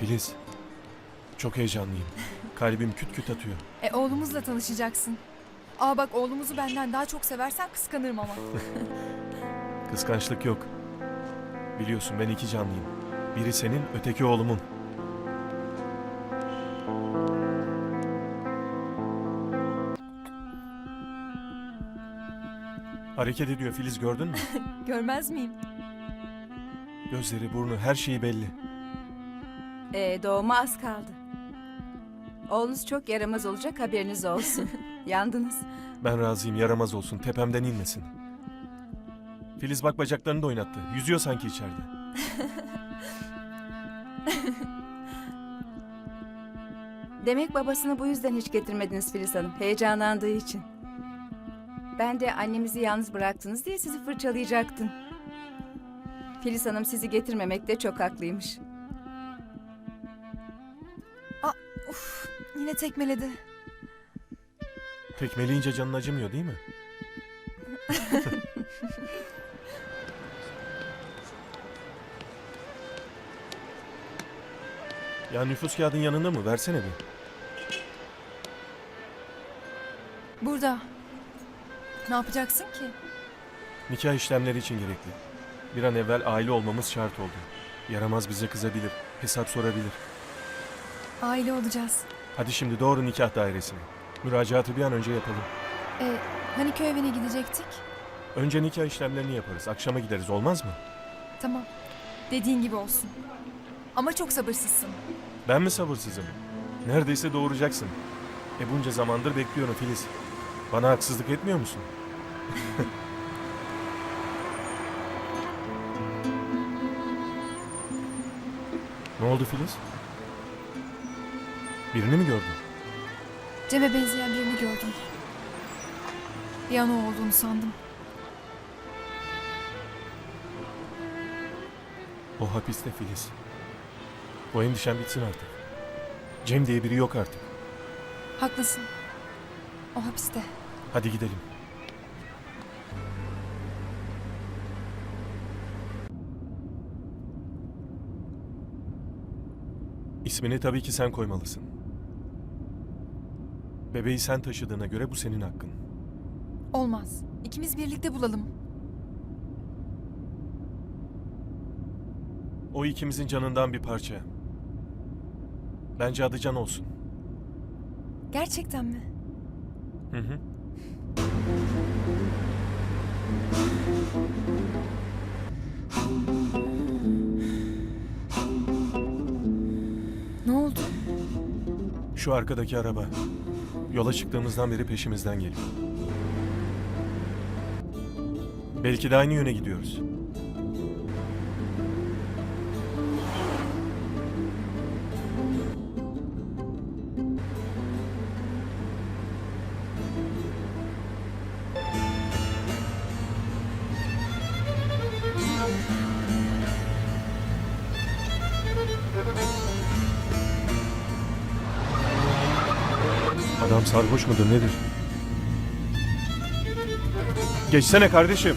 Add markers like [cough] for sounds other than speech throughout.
Filiz. Çok heyecanlıyım. Kalbim küt küt atıyor. E oğlumuzla tanışacaksın. Aa bak oğlumuzu benden daha çok seversen kıskanırım ama. [laughs] Kıskançlık yok. Biliyorsun ben iki canlıyım. Biri senin, öteki oğlumun. Hareket ediyor Filiz gördün mü? [laughs] Görmez miyim? Gözleri, burnu, her şeyi belli. Ee, doğuma az kaldı. Oğlunuz çok yaramaz olacak haberiniz olsun. [laughs] Yandınız. Ben razıyım yaramaz olsun, tepemden inmesin. Filiz bak bacaklarını da oynattı. Yüzüyor sanki içeride. [laughs] Demek babasını bu yüzden hiç getirmediniz Filiz Hanım. Heyecanlandığı için. Ben de annemizi yalnız bıraktınız diye sizi fırçalayacaktım. Filiz Hanım sizi getirmemekte çok haklıymış. Uf, yine tekmeledi. Tekmeleyince canın acımıyor değil mi? [laughs] ya nüfus kağıdın yanında mı? Versene bir. Burada. Ne yapacaksın ki? Nikah işlemleri için gerekli. Bir an evvel aile olmamız şart oldu. Yaramaz bize kızabilir, hesap sorabilir. Aile olacağız. Hadi şimdi doğru nikah dairesine. Müracaatı bir an önce yapalım. E, hani köy evine gidecektik? Önce nikah işlemlerini yaparız. Akşama gideriz olmaz mı? Tamam. Dediğin gibi olsun. Ama çok sabırsızsın. Ben mi sabırsızım? Neredeyse doğuracaksın. E bunca zamandır bekliyorum Filiz. Bana haksızlık etmiyor musun? [laughs] ne oldu Filiz? Birini mi gördün? Cem'e benzeyen birini gördüm. Bir an o olduğunu sandım. O hapiste Filiz. Bu endişen bitsin artık. Cem diye biri yok artık. Haklısın. O hapiste. Hadi gidelim. İsmini tabii ki sen koymalısın. Bebeği sen taşıdığına göre bu senin hakkın. Olmaz. İkimiz birlikte bulalım. O ikimizin canından bir parça. Bence adı Can olsun. Gerçekten mi? Hı hı. Ne oldu? Şu arkadaki araba. Yola çıktığımızdan beri peşimizden geliyor. Belki de aynı yöne gidiyoruz. Adam sarhoş mudur nedir? Geçsene kardeşim.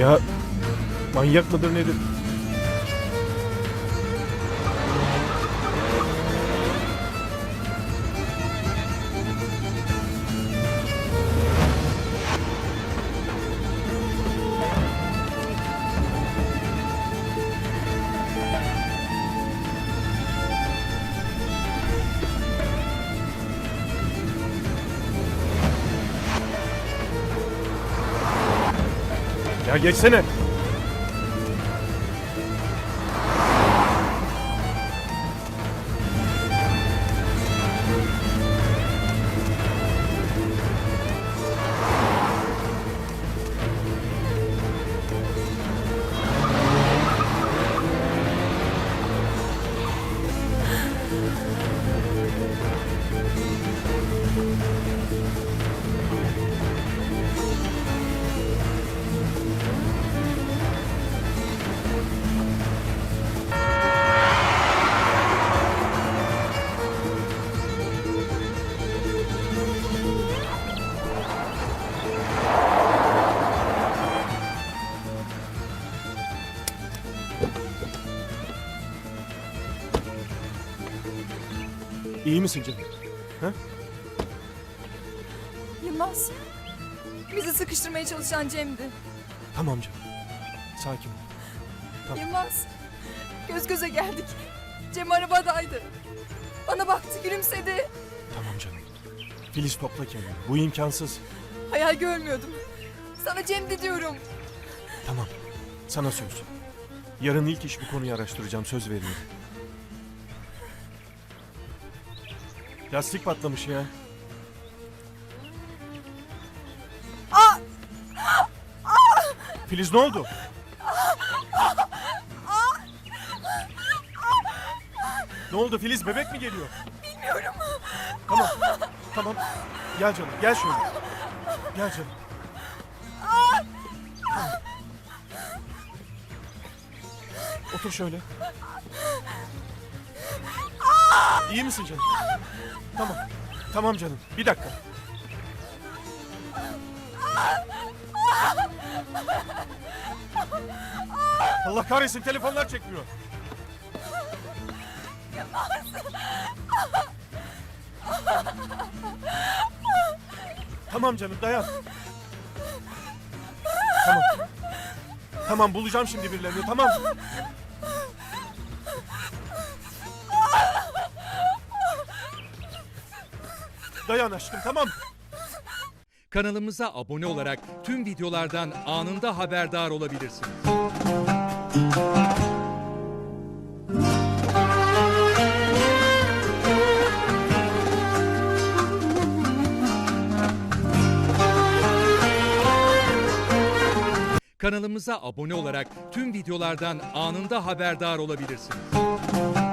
Ya manyak mıdır nedir? Ya geçsene. İyi misin canım? Yılmaz. Bizi sıkıştırmaya çalışan Cem'di. Tamam canım. Sakin ol. Tamam. Yılmaz. Göz göze geldik. Cem arabadaydı. Bana baktı gülümsedi. Tamam canım. Filiz topla kendini. Bu imkansız. Hayal görmüyordum. Sana Cem'di diyorum. Tamam. Sana söz. Yarın ilk iş bu konuyu araştıracağım. Söz veriyorum. Lastik patlamış ya. Filiz ne oldu? Ne oldu Filiz bebek mi geliyor? Bilmiyorum. Tamam. Tamam. Gel canım gel şöyle. Gel canım. Otur şöyle. İyi misin canım? Tamam. Tamam canım. Bir dakika. Allah kahretsin telefonlar çekmiyor. Tamam canım dayan. Tamam. Tamam bulacağım şimdi birilerini tamam. Dayan aşkım tamam. Kanalımıza abone olarak tüm videolardan anında haberdar olabilirsiniz. Kanalımıza abone olarak tüm videolardan anında haberdar olabilirsiniz.